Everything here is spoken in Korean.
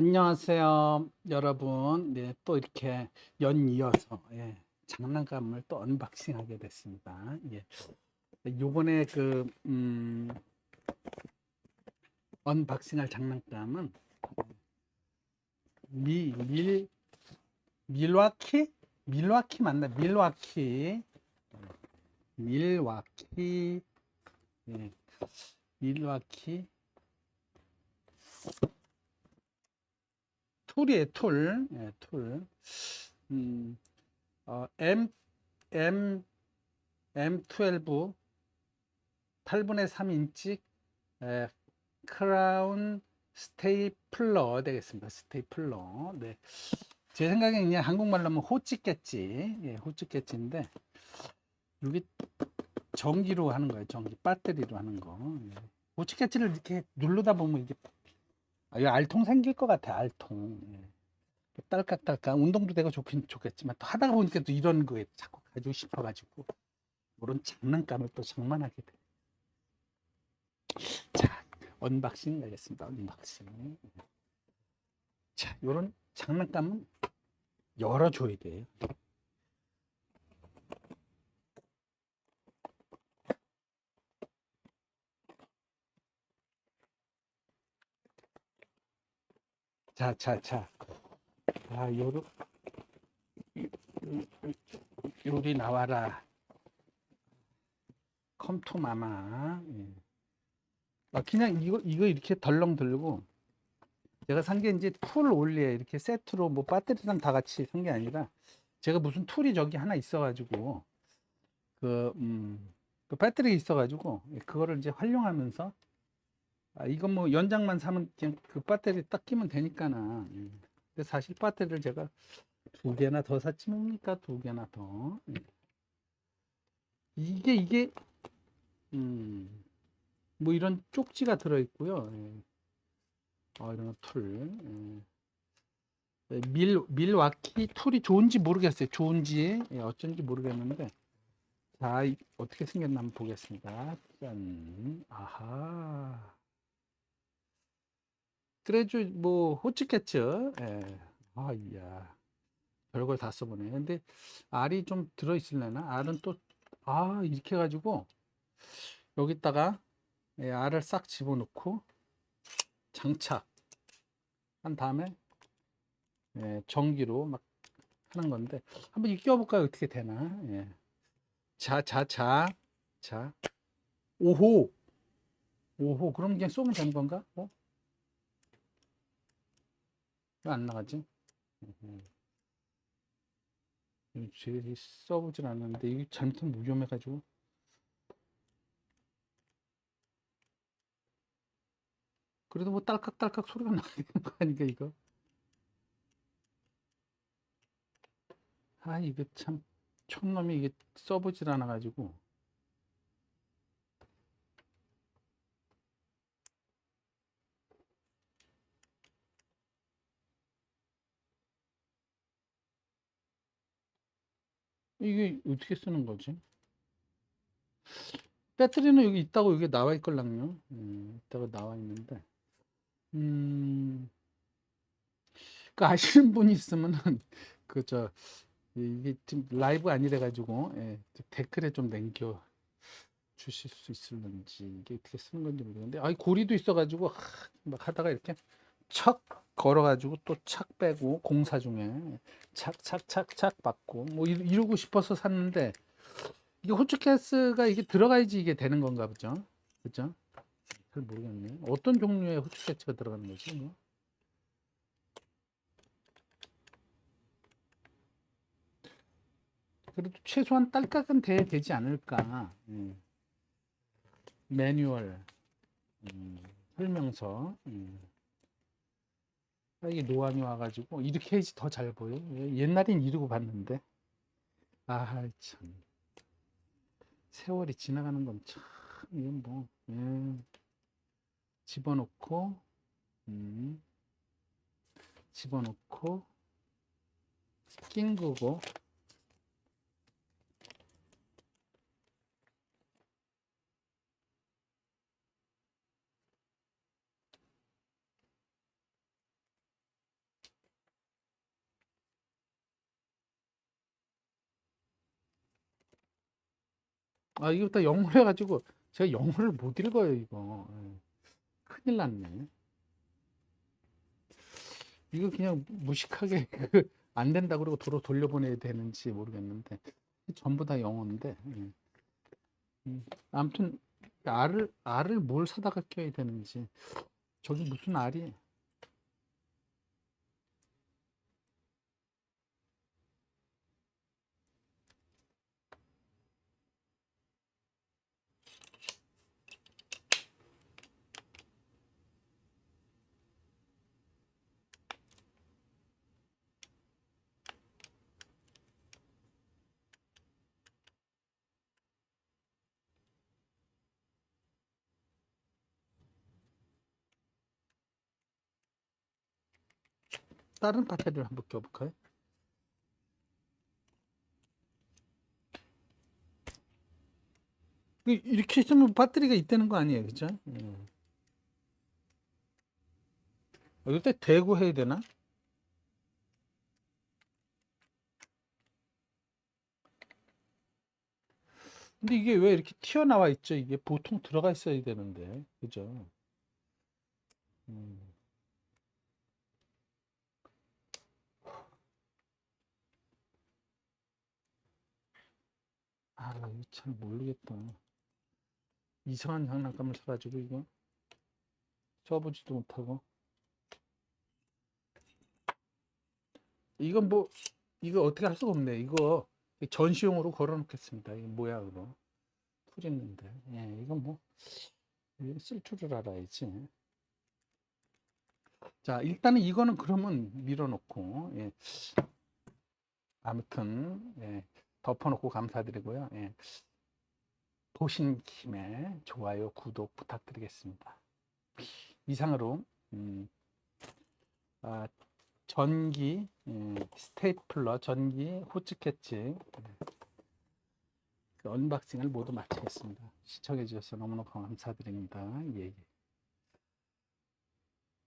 안녕하세요, 여러분. 네, 또 이렇게 연이어서 예, 장난감을 또 언박싱하게 됐습니다. 예. 요번에 그 음, 언박싱할 장난감은 미, 밀, 밀와키? 밀와키 맞나? 밀와키. 밀와키. 예. 밀와키. 툴이에요, 툴. 예, 툴. 음, 어, M, M, M12 8분의 3인치 에, 크라운 스테이플러 되겠습니다. 스테이플러. 네. 제 생각엔 그냥 한국말로 하면 호찌겠지. 예, 호찌겠지인데 여기 전기로 하는 거예요. 전기 배터리로 하는 거. 예. 호찌겠지를 이렇게 누르다 보면 이게 아, 이거 알통 생길 것 같아. 알통. 예. 딸깍딸깍 운동도 되고 좋긴 좋겠지만 또 하다가 보니까 또 이런 거에 자꾸 가지고 싶어가지고 그런 장난감을 또 장만하게 돼. 자, 언박싱 하겠습니다. 언박싱. 자, 요런 장난감은 열어줘야 돼요. 자, 자, 자. 아, 요로, 요리 나와라. 컴투 마마. 예. 아, 그냥 이거, 이거 이렇게 덜렁 들고, 제가 산 게 이제 툴 올리에 이렇게 세트로 뭐 배터리랑 다 같이 산 게 아니라, 제가 무슨 툴이 저기 하나 있어가지고, 그, 음, 그 배터리 있어가지고, 예, 그거를 이제 활용하면서, 아, 이건 뭐 연장만 사면 그냥 그 배터리 딱 끼면 되니까나. 음. 근데 사실 배터리를 제가 두 개나 더 샀지 뭡니까? 두 개나 더. 음. 이게, 이게, 음, 뭐 이런 쪽지가 들어 있고요. 예. 어, 이런 툴. 예. 예, 밀, 밀와키 툴이 좋은지 모르겠어요. 좋은지, 예, 어쩐지 모르겠는데. 자, 이- 어떻게 생겼나 한번 보겠습니다. 짠. 아하. 그래도 뭐 호치겠죠. 예. 아, 이야. 별걸 다 써보네. 근데 알이 좀 들어있을래나? 알은 또, 아, 이렇게 해가지고 여기다가 예, 알을 싹 집어넣고 장착 한 다음에 예, 전기로 막 하는 건데 한번 이거 껴볼까요? 어떻게 되나? 예. 자, 자, 자, 자. 오호. 오호. 그럼 그냥 쏘면 되는 건가? 어? 왜 안 나가지? 음. 제 써보질 않았는데 이게 잘못하면 위험해가지고 그래도 뭐 딸깍딸깍 소리가 나야 되는 거 아닌가 이거 아 이거 참 촌놈이 이게 써보질 않아가지고 이게 어떻게 쓰는 거지? 배터리는 여기 있다고 여기 나와 있걸랑요. 음, 있다고 나와 있는데, 음, 그 아시는 분이 있으면은 그 저 이게 지금 라이브 아니래 가지고 예, 댓글에 좀 남겨 주실 수 있을런지 이게 어떻게 쓰는 건지 모르겠는데, 아이 고리도 있어 가지고 하, 막 하다가 이렇게 척 걸어가지고 또 착 빼고 공사 중에 착착착착 받고 뭐 이러- 이러고 싶어서 샀는데 이게 호치케스가 이게 들어가야지 이게 되는 건가 보죠. 그죠? 잘 모르겠네. 어떤 종류의 호치케스가 들어가는 거지? 뭐? 그래도 최소한 딸깍은 돼야 되지 않을까. 음. 매뉴얼, 음, 설명서. 음. 아, 이게 노안이 와가지고 이렇게 해야지 더 잘 보여. 예, 옛날엔 이러고 봤는데. 아, 참. 세월이 지나가는 건 참, 이건 뭐, 예. 집어넣고, 음, 집어넣고, 낀 거고, 아 이거부터 영어로 해가지고 제가 영어를 못 읽어요 이거 예. 큰일 났네 이거 그냥 무식하게 그안 된다 그러고 도로 돌려보내야 되는지 모르겠는데 전부 다 영어인데 예. 음, 아무튼 알을 알을 뭘 사다가 껴야 되는지 저기 무슨 알이 다른 배터리를 한번 껴볼까요? 이- 이렇게 있으면 배터리가 있다는 거 아니에요, 그죠? 음. 여기다 대고 해야 되나? 근데 이게 왜 이렇게 튀어나와 있죠? 이게 보통 들어가 있어야 되는데, 그죠? 음. 아, 잘 모르겠다. 이상한 장난감을 사가지고 이거 써보지도 못하고. 이건 뭐 이거 어떻게 할 수가 없네. 이거 전시용으로 걸어놓겠습니다. 이거 뭐야 그거? 풀 있는데. 예, 이건 뭐 쓸 줄을 알아야지. 자, 일단은 이거는 그러면 밀어놓고 예. 아무튼 예. 덮어놓고 감사드리고요. 예. 보신 김에 좋아요, 구독 부탁드리겠습니다. 이상으로 음, 아, 전기 예, 스테이플러, 전기 호치캐치 예, 그 언박싱을 모두 마치겠습니다. 시청해 주셔서 너무너무 감사드립니다. 예, 예.